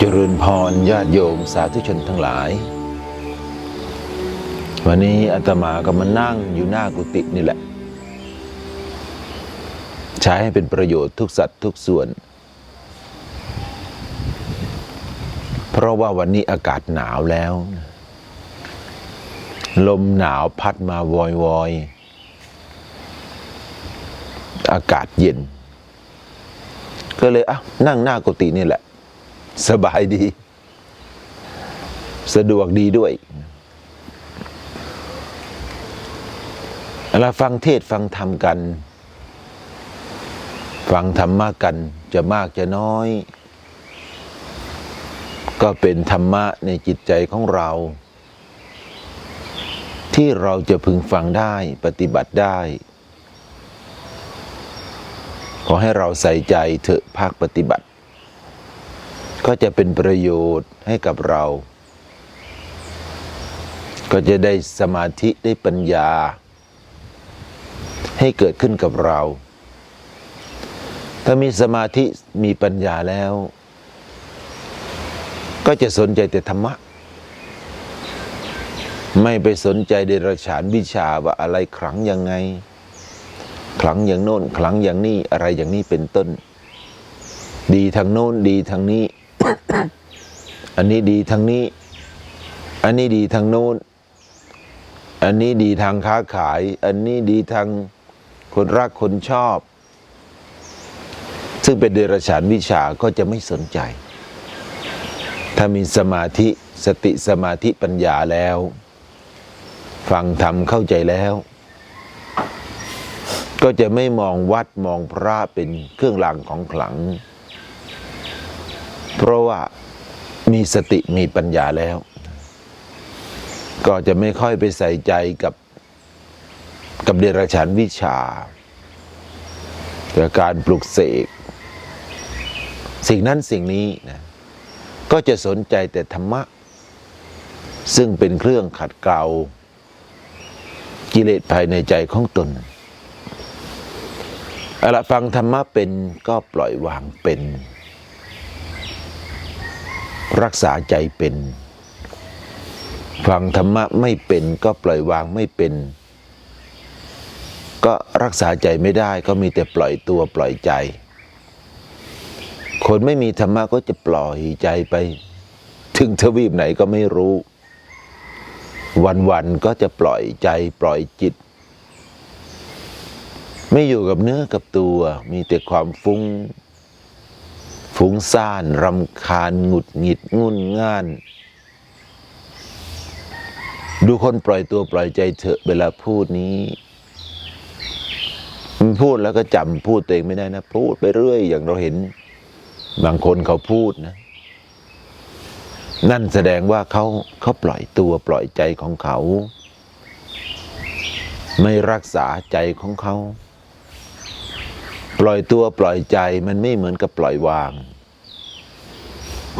เจริญพรญาติโยมสาธุชนทั้งหลาย วันนี้อาตมาก็มานั่งอยู่หน้ากุฏินี่แหละ ใช้ให้เป็นประโยชน์ทุกสัตว์ทุกส่วน เพราะว่าวันนี้อากาศหนาวแล้ว ลมหนาวพัดมาวอยวอยๆอากาศเย็น ก็เลยอะนั่งหน้ากุฏินี่แหละ สบายดี สะดวกดีด้วยเราฟังเทศฟังธรรมกัน ฟังธรรมะกันจะมากจะน้อย ก็เป็นธรรมะในจิตใจของเรา ที่เราจะพึงฟังได้ปฏิบัติได้ขอให้เราใส่ใจเถอะภาคปฏิบัติ ก็จะเป็นประโยชน์ให้กับเรา ก็จะได้สมาธิได้ปัญญา ให้เกิดขึ้นกับเรา ถ้ามีสมาธิมีปัญญาแล้ว ก็จะสนใจแต่ธรรมะ ไม่ไปสนใจเดรัจฉานวิชาว่าอะไรขลังยังไงขลังอย่างโน้นขลังอย่างนี้อะไรอย่างนี้เป็นต้นดีทางโน้นดีทางนี้ อันนี้ดีทางนี้ อันนี้ดีทางโน้น อันนี้ดีทางค้าขาย อันนี้ดีทางคนรักคนชอบ ซึ่งเป็นเดรัจฉานวิชาก็จะไม่สนใจ ถ้ามีสมาธิสติสมาธิปัญญาแล้ว ฟังธรรมเข้าใจแล้ว ก็จะไม่มองวัดมองพระเป็นเครื่องรางของขลัง เพราะว่ามีสติมีปัญญาแล้ว ก็จะไม่ค่อยไปใส่ใจกับกับเดรัจฉานวิชาแต่การปลุกเสกสิ่งนั้นสิ่งนี้นะก็จะสนใจแต่ธรรมะ ซึ่งเป็นเครื่องขัดเกลากิเลสภายในใจของตนเอาละฟังธรรมะเป็นก็ปล่อยวางเป็น รักษาใจเป็น ฟังธรรมะไม่เป็นก็ปล่อยวางไม่เป็น ก็รักษาใจไม่ได้ก็มีแต่ปล่อยตัวปล่อยใจ คนไม่มีธรรมะก็จะปล่อยใจไป ถึงทวีปไหนก็ไม่รู้ วันๆก็จะปล่อยใจปล่อยจิต ไม่อยู่กับเนื้อกับตัวมีแต่ความฟุง้ง ฟุ้งซ่านรำคาญหงุดหงิดงุนง่าน ดูคนปล่อยตัวปล่อยใจเถอะเวลาพูดนี้มันพูดแล้วก็จำพูดตัวเองไม่ได้นะ พูดไปเรื่อย อย่างเราเห็น บางคนเขาพูดนะ นั่นแสดงว่าเขาเขาปล่อยตัวปล่อยใจของเขา ไม่รักษาใจของเขา ปล่อยตัวปล่อยใจมันไม่เหมือนกับปล่อยวาง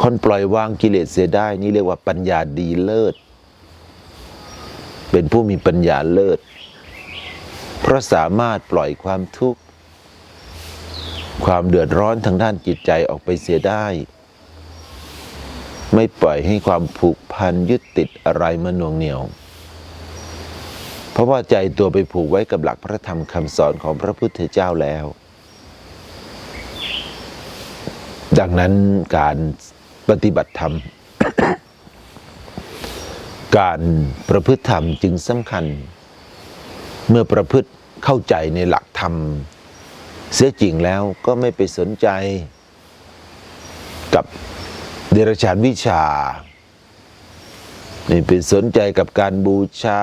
คนปล่อยวางกิเลสเสียได้นี่เรียกว่าปัญญาดีเลิศ เป็นผู้มีปัญญาเลิศ เพราะสามารถปล่อยความทุกข์ ความเดือดร้อนทางด้านจิตใจออกไปเสียได้ ไม่ปล่อยให้ความผูกพันยึดติดอะไรมาหน่วงเหนียวเพราะว่าใจตัวไปผูกไว้กับหลักพระธรรมคำสอนของพระพุทธเจ้าแล้ว ดังนั้นการปฏิบัติธรรม การประพฤติธรรมจึงสำคัญ เมื่อประพฤติเข้าใจในหลักธรรม เสียจริงแล้วก็ไม่ไปสนใจกับเดรัจฉานวิชาไม่ไปสนใจกับการบูชา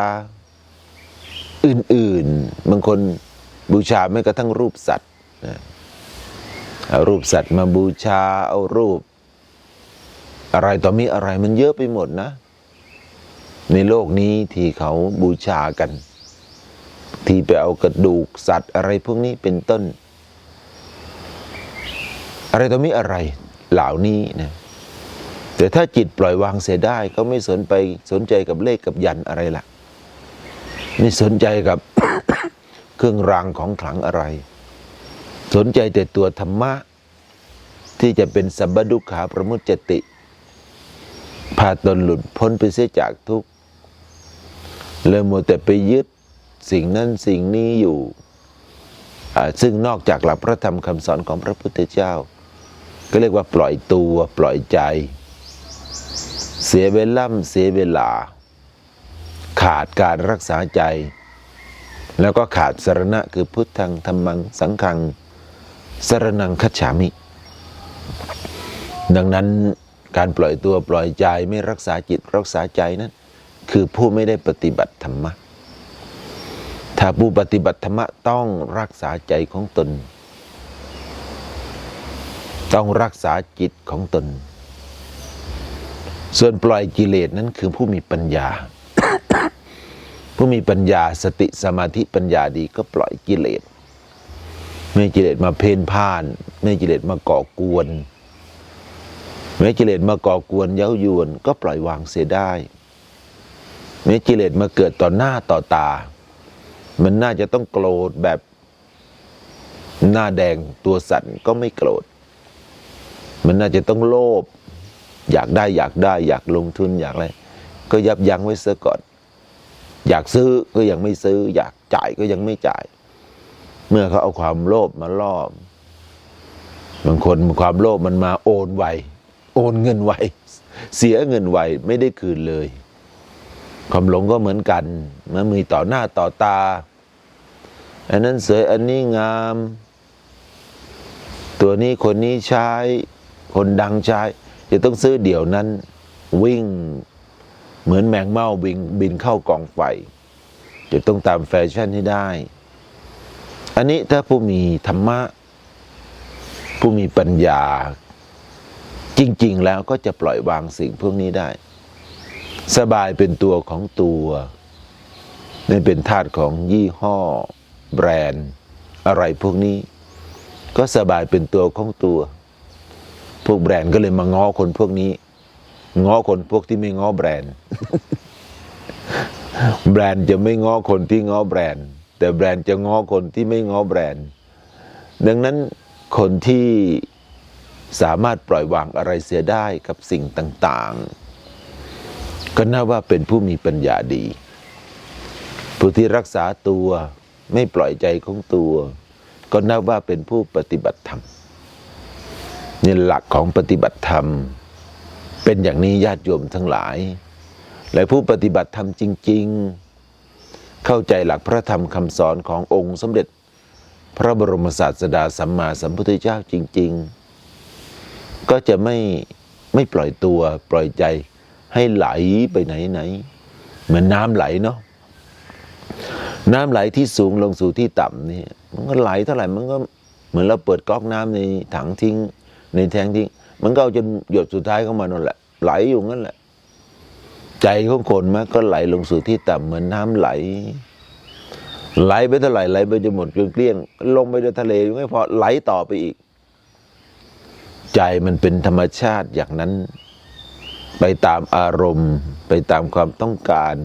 อื่น ๆ บางคนบูชาไม่กระทั่งรูปสัตว์นะ เอารูปสัตว์มาบูชา เอารูป อะไรต่อมีอะไรมันเยอะไปหมดนะ ในโลกนี้ที่เขาบูชากัน ที่ไปเอากระดูกสัตว์อะไรพวกนี้เป็นต้น อะไรต่อมีอะไรเหล่านี้นะแต่ถ้าจิตปล่อยวางเสียได้ก็ไม่สนไปสนใจกับเลขกับยันอะไรล่ะ ไม่สนใจกับ เครื่องรางของขลังอะไร สนใจแต่ตัวธรรมะ ที่จะเป็นสัมบดุขาประมุจจติพาตนหลุดพ้นไปเสียจากทุกข์เลยมัวแต่ไปยึดสิ่งนั้นสิ่งนี้อยู่ซึ่งนอกจากหลักพระธรรมคำสอนของพระพุทธเจ้า ก็เรียกว่าปล่อยตัวปล่อยใจ เสียเวล่ำเสียเวลา ขาดการรักษาใจ แล้วก็ขาดสรณะคือพุทธังธรรมังสังฆัง สรนังคัจฉามิ ดังนั้นการปล่อยตัวปล่อยใจไม่รักษาจิตรักษาใจนั้น คือผู้ไม่ได้ปฏิบัติธรรมะ ถ้าผู้ปฏิบัติธรรมะต้องรักษาใจของตน ต้องรักษาจิตของตน ส่วนปล่อยกิเลสนั้นคือผู้มีปัญญา ผู้มีปัญญาสติสมาธิปัญญาดีก็ปล่อยกิเลส ไม่กิเลสมาเพ่นพ่าน ไม่กิเลสมาก่อกวนไม่กิเลสมาก่อกวนเย้ายวนก็ปล่อยวางเสียได้ไม่กิเลสมาเกิดต่อหน้าต่อตา มันน่าจะต้องโกรธแบบหน้าแดงตัวสั่นก็ไม่โกรธ มันน่าจะต้องโลภอยากได้อยากได้ อยากลงทุนอยากอะไรก็ยับยั้งไว้เสียก่อน อยากซื้อก็ยังไม่ซื้อ อยากจ่ายก็ยังไม่จ่าย เมื่อเขาเอาความโลภมาล่อบางคนความโลภมันมาโอนไวโอนเงินไวเสียเงินไวไม่ได้คืนเลย ความหลงก็เหมือนกันเมื่อมีต่อหน้าต่อตา อันนั้นสวยอันนี้งาม ตัวนี้คนนี้ใช้ คนดังใช้จะต้องซื้อเดี๋ยวนั้น วิ่งเหมือนแมงเม่าบินบินเข้ากองไฟจะต้องตามแฟชั่นให้ได้ อันนี้ถ้าผู้มีธรรมะ ผู้มีปัญญา จริง ๆ แล้วก็จะปล่อยวางสิ่งพวกนี้ได้ สบายเป็นตัวของตัวไม่เป็นทาสของยี่ห้อ แบรนด์ อะไรพวกนี้ ก็สบายเป็นตัวของตัว พวกแบรนด์ก็เลยมาง้อคนพวกนี้ ง้อคนพวกที่ไม่ง้อแบรนด์ แบรนด์จะไม่ง้อคนที่ง้อแบรนด์ แต่แบรนด์จะง้อคนที่ไม่ง้อแบรนด์ ดังนั้นคนที่สามารถปล่อยวางอะไรเสียได้กับสิ่งต่างๆ ก็น่าว่าเป็นผู้มีปัญญาดี ผู้ที่รักษาตัวไม่ปล่อยใจของตัว ก็นับว่าเป็นผู้ปฏิบัติธรรมนี่หลักของปฏิบัติธรรม เป็นอย่างนี้ญาติโยมทั้งหลาย และผู้ปฏิบัติธรรมจริง ๆ เข้าใจหลักพระธรรมคำสอนขององค์สมเด็จ พระบรมศาสดาสัมมาสัมพุทธเจ้าจริง ๆ ก็จะไม่ไม่ปล่อยตัวปล่อยใจให้ไหลไปไหนไหนๆเหมือนน้ำไหลเนาะน้ำไหลที่สูงลงสู่ที่ต่ำนี่มันก็ไหลเท่าไหร่มันก็เหมือนเราเปิดก๊อกน้ำในถังทิ้ง ในแทงทิ้ง มันก็เอาจนหยดสุดท้ายเข้ามานั่นแหละ ไหลอยู่งั้นแหละ ใจของคนมันก็ไหลลงสู่ที่ต่ำเหมือนน้ำไหล ไหลไปเท่าไหร่ไหลไปจนหมดจนเกลี้ยง ลงไปในทะเลยังไม่พอไหลต่อไปอีก ใจมันเป็นธรรมชาติอย่างนั้น ไปตามอารมณ์ ไปตามความต้องการ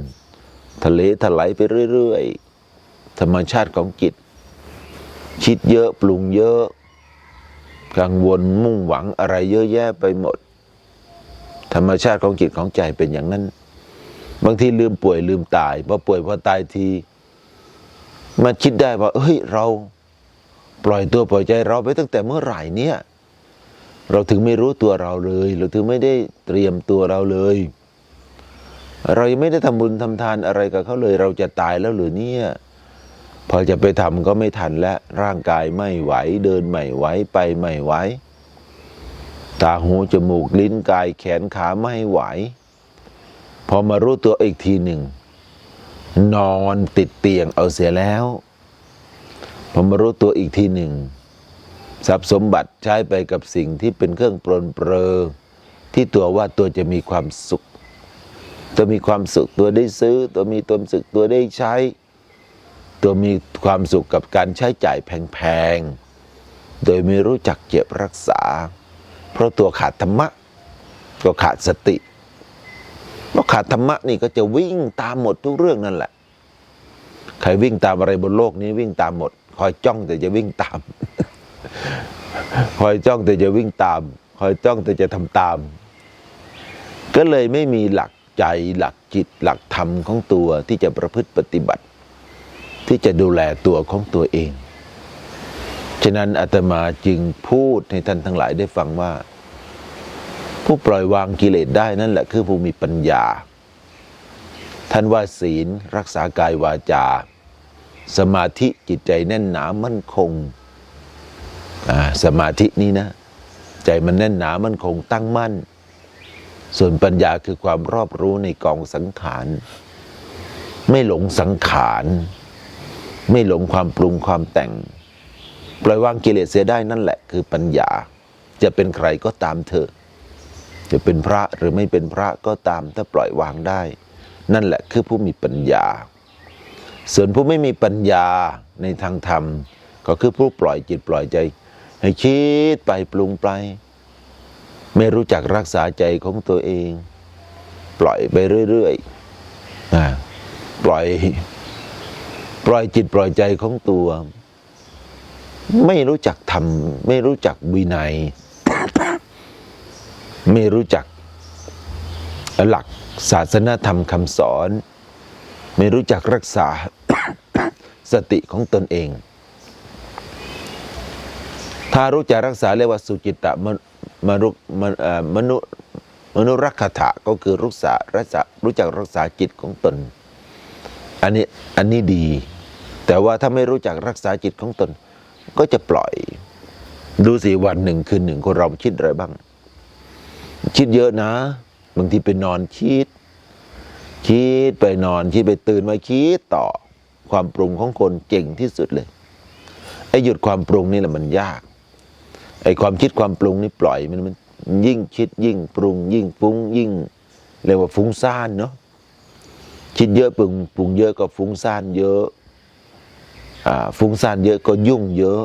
ทะเลถลายไปเรื่อยๆธรรมชาติของจิต คิดเยอะปรุงเยอะกังวลมุ่งหวังอะไรเยอะแยะไปหมด ธรรมชาติของจิตของใจเป็นอย่างนั้น บางทีลืมป่วยลืมตายพอป่วยพอตายทีมาคิดได้ว่าเฮ้ยเราปล่อยตัวปล่อยใจเราไปตั้งแต่เมื่อไหร่เนี่ย เราถึงไม่รู้ตัวเราเลย เราถึงไม่ได้เตรียมตัวเราเลย เรายังไม่ได้ทำบุญทำทานอะไรกับเขาเลย เราจะตายแล้วหรือเนี่ย พอจะไปทำก็ไม่ทันแล้วร่างกายไม่ไหว เดินไม่ไหวไปไม่ไหวตาหูจมูกลิ้นกายแขนขาไม่ไหว พอมารู้ตัวอีกทีหนึ่ง นอนติดเตียงเอาเสียแล้ว พอมารู้ตัวอีกทีหนึ่งทรัพย์สมบัติใช้ไปกับสิ่งที่เป็นเครื่องปรนเปรอที่ตัวว่าตัวจะมีความสุข ตัวมีความสุขตัวได้ซื้อ ตัวมีตัวสุขตัวได้ใช้ ตัวมีความสุขกับการใช้จ่ายแพงๆโดยไม่รู้จักเก็บรักษา เพราะตัวขาดธรรมะ ก็ขาดสติ พราะขาดธรรมะนี่ก็จะวิ่งตามหมดทุกเรื่องนั่นแหละ ใครวิ่งตามอะไรบนโลกนี้วิ่งตามหมด คอยจ้องแต่จะวิ่งตาม คอยจ้องแต่จะวิ่งตาม คอยจ้องแต่จะทำตาม ก็เลยไม่มีหลักใจหลักจิตหลักธรรมของตัวที่จะประพฤติปฏิบัติ ที่จะดูแลตัวของตัวเอง ฉะนั้นอาตมาจึงพูดให้ท่านทั้งหลายได้ฟังว่า ผู้ปล่อยวางกิเลสได้นั่นแหละคือผู้มีปัญญา ท่านว่าศีลรักษากายวาจา สมาธิจิตใจแน่นหนามั่นคง สมาธินี้นะ ใจมันแน่นหนามั่นคงตั้งมั่น ส่วนปัญญาคือความรอบรู้ในกองสังขาร ไม่หลงสังขาร ไม่หลงความปรุงความแต่ง ปล่อยวางกิเลสเสียได้นั่นแหละคือปัญญา จะเป็นใครก็ตามเถอะ จะเป็นพระหรือไม่เป็นพระก็ตามถ้าปล่อยวางได้ นั่นแหละคือผู้มีปัญญา ส่วนผู้ไม่มีปัญญาในทางธรรม ก็คือผู้ปล่อยจิตปล่อยใจ ให้คิดไปปรุงไป ไม่รู้จักรักษาใจของตัวเอง ปล่อยไปเรื่อยๆปล่อย ปล่อยจิตปล่อยใจของตัว ไม่รู้จักทำไม่รู้จักวินัย ไม่รู้จักหลักศาสนธรรมคำสอน ไม่รู้จักรักษาสติของตนเอง ถ้ารู้จักรักษาเรียกว่าสุจิตตมนมรุมมนุมนุรักขะก็คือรักษารักษารู้จักรักษาจิตของตน อันนี้อันนี้ดี แต่ว่าถ้าไม่รู้จักรักษาจิตของตน ก็จะปล่อย ดูสิวันหนึ่งคืนหนึ่งคนเราคิดอะไรบ้าง คิดเยอะนะ บางทีไปนอนคิด คิดไปนอนคิดไปตื่นมาคิดต่อความปรุงของคนเก่งที่สุดเลยไอ้หยุดความปรุงนี่แหละมันยากไอ้ความคิดความปรุงนี่ปล่อยมันมันยิ่งคิดยิ่งปรุง ยิ่งฟุ้งยิ่งเรียกว่าฟุ้งซ่านเนาะคิดเยอะปรุงปรุงเยอะก็ฟุ้งซ่านเยอะอ่าฟุ้งซ่านเยอะก็ยุ่งเยอะ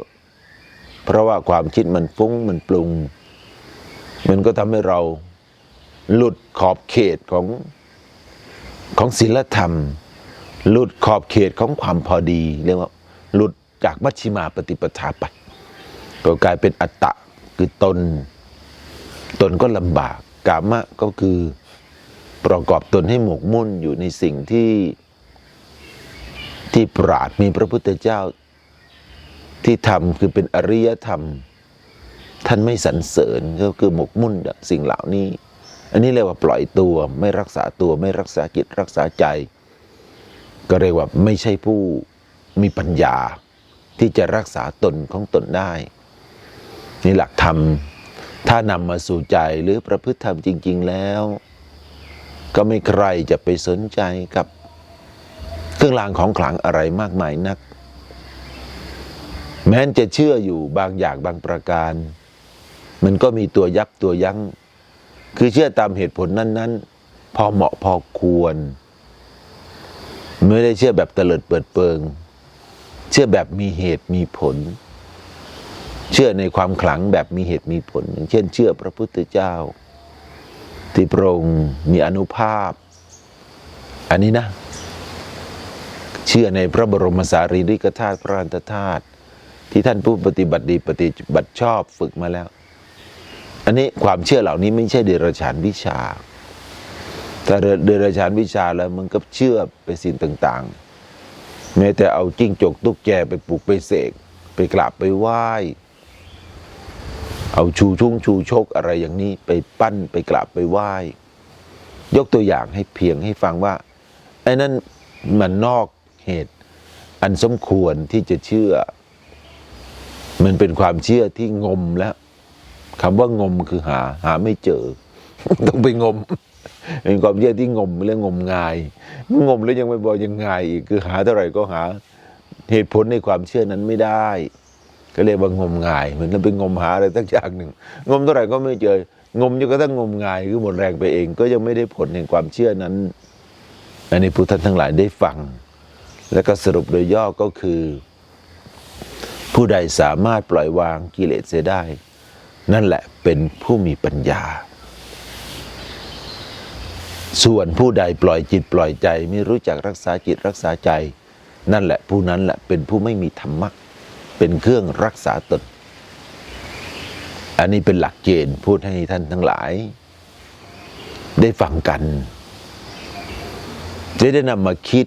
เพราะว่าความคิดมันฟุ้งมันปรุง มันก็ทำให้เราหลุดขอบเขตของของศีลธรรม หลุดขอบเขตของความพอดีเรียกว่าหลุดจากมัชฌิมาปฏิปทาไปก็กลายเป็นอัตตะคือตน ตนก็ลำบากกามะก็คือประกอบตนให้หมกมุ่นอยู่ในสิ่งที่ที่ปราดมีพระพุทธเจ้าที่ทำคือเป็นอริยธรรม ท่านไม่สรรเสริญก็คือหมกมุ่นสิ่งเหล่านี้ อันนี้เรียกว่าปล่อยตัวไม่รักษาตัวไม่รักษาจิตรักษาใจ ก็เรียกว่าไม่ใช่ผู้มีปัญญา ที่จะรักษาตนของตนได้นี่หลักธรรมถ้านำมาสู่ใจหรือประพฤติธรรมจริง ๆแล้ว ก็ไม่ใครจะไปสนใจกับเครื่องรางของขลังอะไรมากมายนัก แม้นจะเชื่ออยู่บางอย่างบางประการ มันก็มีตัวยับตัวยัง้ง คือเชื่อตามเหตุผลนั้น ๆ พอเหมาะพอควร ไม่ได้เชื่อแบบเตลิดเปิดเปิง เชื่อแบบมีเหตุมีผล เชื่อในความขลังแบบมีเหตุมีผล อย่างเช่น เชื่อพระพุทธเจ้า ที่พระองค์มีอนุภาพ อันนี้นะ เชื่อในพระบรมสารีริกธาตุพระอันตธาตุที่ท่านผู้ปฏิบัติดีปฏิบัติชอบฝึกมาแล้ว อันนี้ความเชื่อเหล่านี้ไม่ใช่เดรัจฉานวิชาถ้าเดรัจฉานวิชาแล้วมันก็เชื่อไปสิ่งต่าง ๆ แม้แต่เอาจิ้งจกตุ๊กแกไปปลูกไปเสกไปกราบไปไหว้เอาชูชุ่งชูชกอะไรอย่างนี้ไปปั้นไปกราบไปไหว้ ยกตัวอย่างให้เพียงให้ฟังว่าไอ้นั่นมันนอกเหตุ อันสมควรที่จะเชื่อ มันเป็นความเชื่อที่งมแล้ว คำว่างมคือหา หาไม่เจอ ต้องไปงมเป็นความเชื่อที่งมเรื่องงมงาย งมแล้วยังไม่บอกยังงายอีกคือหาเท่าไหร่ก็หา เหตุผลในความเชื่อนั้นไม่ได้ ก็เรียกว่างมงายเหมือนเราไปงมหาอะไรตั้งอย่างหนึ่ง งมเท่าไหร่ก็ไม่เจอ งมจนกระทั่งงมงายคือหมดแรงไปเอง ก็ยังไม่ได้ผลแห่งความเชื่อนั้นอันนี้ผู้ท่านทั้งหลายได้ฟัง แล้วก็สรุปโดยย่อก็คือ ผู้ใดสามารถปล่อยวางกิเลสเสียได้ นั่นแหละเป็นผู้มีปัญญา ส่วนผู้ใดปล่อยจิตปล่อยใจ ไม่รู้จักรักษาจิตรักษาใจ นั่นแหละผู้นั้นแหละเป็นผู้ไม่มีธรรมะเป็นเครื่องรักษาตน อันนี้เป็นหลักเกณฑ์พูดให้ท่านทั้งหลาย ได้ฟังกันจะได้นำมาคิด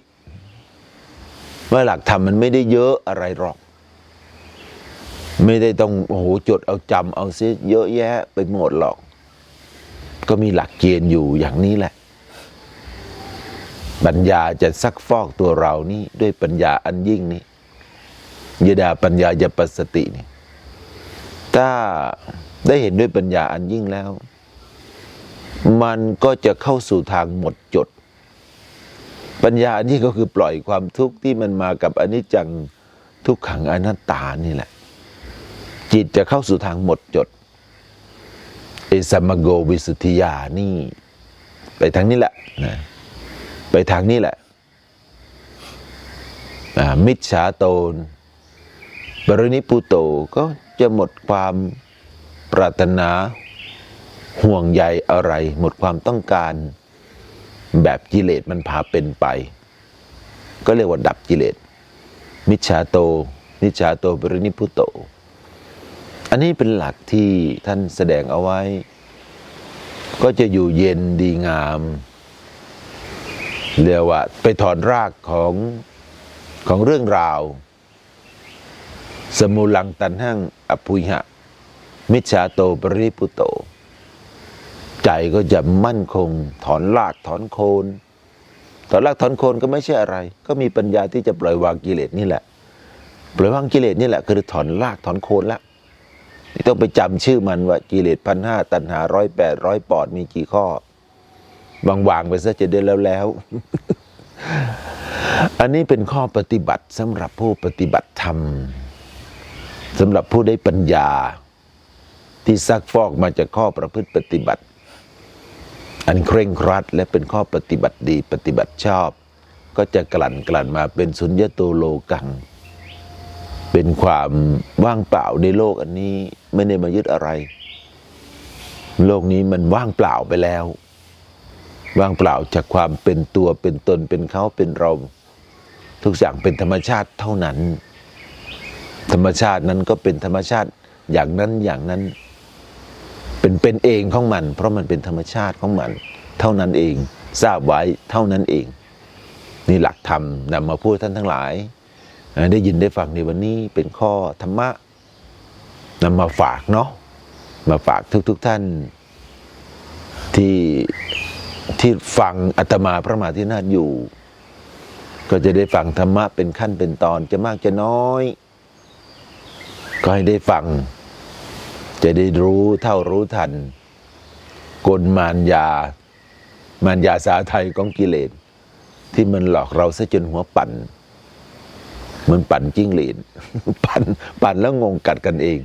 ว่าหลักธรรมมันไม่ได้เยอะอะไรหรอก ไม่ได้ต้องโอ้โหจดเอาจำเอาซิเยอะแยะไปหมดหรอก ก็มีหลักเกณฑ์อยู่อย่างนี้แหละ ปัญญาจะซักฟอกตัวเรานี่ด้วยปัญญาอันยิ่งนี้ยดาปัญญายปัสสตินี่ถ้าได้เห็นด้วยปัญญาอันยิ่งแล้ว มันก็จะเข้าสู่ทางหมดจด ปัญญาอันนี้ก็คือปล่อยความทุกข์ที่มันมากับอนิจจังทุกขังอนัตตานี่แหละ จิตจะเข้าสู่ทางหมดจดเอสมโกวิสุทธิยานี่ ไปทางนี้แหละนะไปทางนี้แหละมิจฉาโตน บริณิปุโตก็จะหมดความปรารถนาห่วงใยอะไร หมดความต้องการแบบกิเลสมันพาเป็นไป ก็เรียกว่าดับกิเลส มิจฉาโตมิจฉาโต บริณิพุโต อันนี้เป็นหลักที่ท่านแสดงเอาไว้ ก็จะอยู่เย็นดีงามเรียกว่าไปถอนรากของของเรื่องราว สมุลังตันหังอภุยหะ มิจฉาโตปริปุโต ใจก็จะมั่นคง ถอนรากถอนโคนถอนรากถอนโคนก็ไม่ใช่อะไร ก็มีปัญญาที่จะปล่อยวางกิเลสนี่แหละ ปล่อยวางกิเลสนี่แหละ คือถอนรากถอนโคนและไม่ ต้องไปจำชื่อมันว่ากิเลสพันห้าตันหาร้อยแปดร้อยปอดมีกี่ข้อวางวางไปซะจะได้แล้วแล้ว อันนี้เป็นข้อปฏิบัติสำหรับผู้ปฏิบัติธรรมสำหรับผู้ได้ปัญญา ที่ซักฟอกมาจากข้อประพฤติปฏิบัติ อันเคร่งครัดและเป็นข้อปฏิบัติดีปฏิบัติชอบ ก็จะกลั่นกลั่นมาเป็นสุญญโตโลกัง เป็นความว่างเปล่าในโลกอันนี้ไม่ได้มายึดอะไร โลกนี้มันว่างเปล่าไปแล้ว ว่างเปล่าจากความเป็นตัวเป็นตนเป็นเขาเป็นเรา ทุกอย่างเป็นธรรมชาติเท่านั้น ธรรมชาตินั้นก็เป็นธรรมชาติอย่างนั้นอย่างนั้น เป็นเป็นเองของมัน เพราะมันเป็นธรรมชาติของมัน เท่านั้นเองทราบไว้เท่านั้นเอง นี่หลักธรรมนำมาพูดท่านทั้งหลาย ได้ยินได้ฟังในวันนี้เป็นข้อธรรมะนำมาฝากเนาะมาฝากทุกๆทท่านที่ที่ฟังอาตมาพระมหาธินาถอยู่ ก็จะได้ฟังธรรมะเป็นขั้นเป็นตอนจะมากจะน้อย ก็ให้ได้ฟัง จะได้รู้เท่ารู้ทัน กลมารยา มารยาสาไทยของกิเลสที่มันหลอกเราซะจนหัวปั่น เหมันปั่นจิ้งหรีดปั่นปั่นแล้วงงกัดกันเอง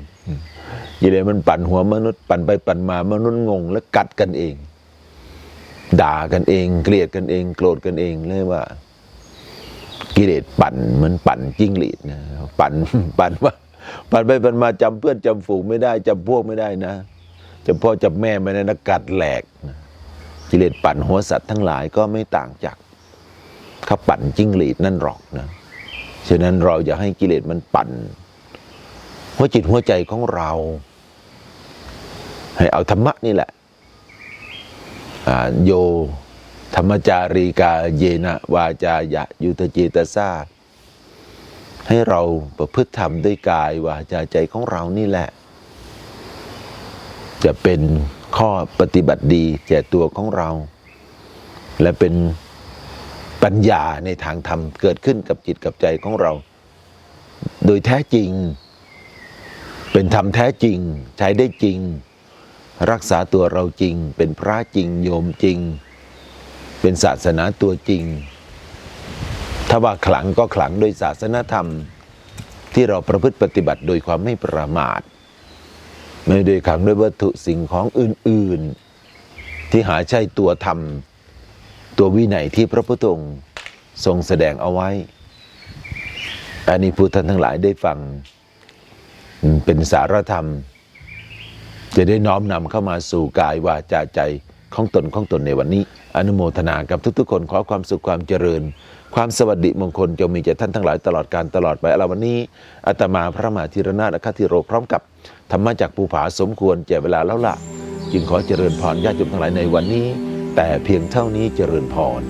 กิเลสมันปั่นหัวมนุษย์ปั่นไปปั่นมามนุษย์งง แล้วกัดกันเอง ด่ากันเอง เกลียดกันเอง โกรธกันเองเลยว่า กิเลสปั่นเหมือนปั่นจิ้งหรีดนะปั่นปั่นว่าปั่นไปปั่นมาจำเพื่อนจำฝูงไม่ได้จำพวกไม่ได้นะจำพ่อจำแม่ไม่ได้นะกัดแหลกนะกิเลสปั่นหัวสัตว์ทั้งหลายก็ไม่ต่างจากเขาปั่นจิ้งหรีดนั่นหรอกนะ ฉะนั้นเราอย่าให้กิเลสมันปั่นหัวจิตหัวใจของเรา ให้เอาธรรมะนี่แหละโยธรรมจารีกาเยนะวาจายะยุทธเจตสาให้เราประพฤติธรรมด้วยกายวาจาใจของเรานี่แหละ จะเป็นข้อปฏิบัติดีแก่ตัวของเรา และเป็น ปัญญาในทางธรรมเกิดขึ้นกับจิตกับใจของเรา โดยแท้จริง เป็นธรรมแท้จริง ใช้ได้จริง รักษาตัวเราจริง เป็นพระจริงโยมจริง เป็นศาสนาตัวจริง ถ้าว่าขลังก็ขลังโดยศาสนธรรม ที่เราประพฤติปฏิบัติโดยความไม่ประมาท ไม่โดยขังด้วยวัตถุสิ่งของอื่น ๆ ที่หาใช่ตัวธรรม ตัววินัยที่พระพุทธองค์ทรงแสดงเอาไว้ อันนี้ผู้ท่านทั้งหลายได้ฟังเป็นสารธรรม จะได้น้อมนำเข้ามาสู่กายวาจาใจของตนของตนในวันนี้ อนุโมทนากับทุกๆคนขอความสุขความเจริญ ความสวัสดิมงคลจงมีแก่ท่านทั้งหลายตลอดการตลอดไปอาละวันนี้อาตมาพระมหาธีรนาถอคติโรพร้อมกับธรรมะจากภูผาสมควรแก่เวลาแล้วล่ะ จึงขอเจริญพรญาติโยมทั้งหลายในวันนี้ แต่เพียงเท่านี้เจริญพร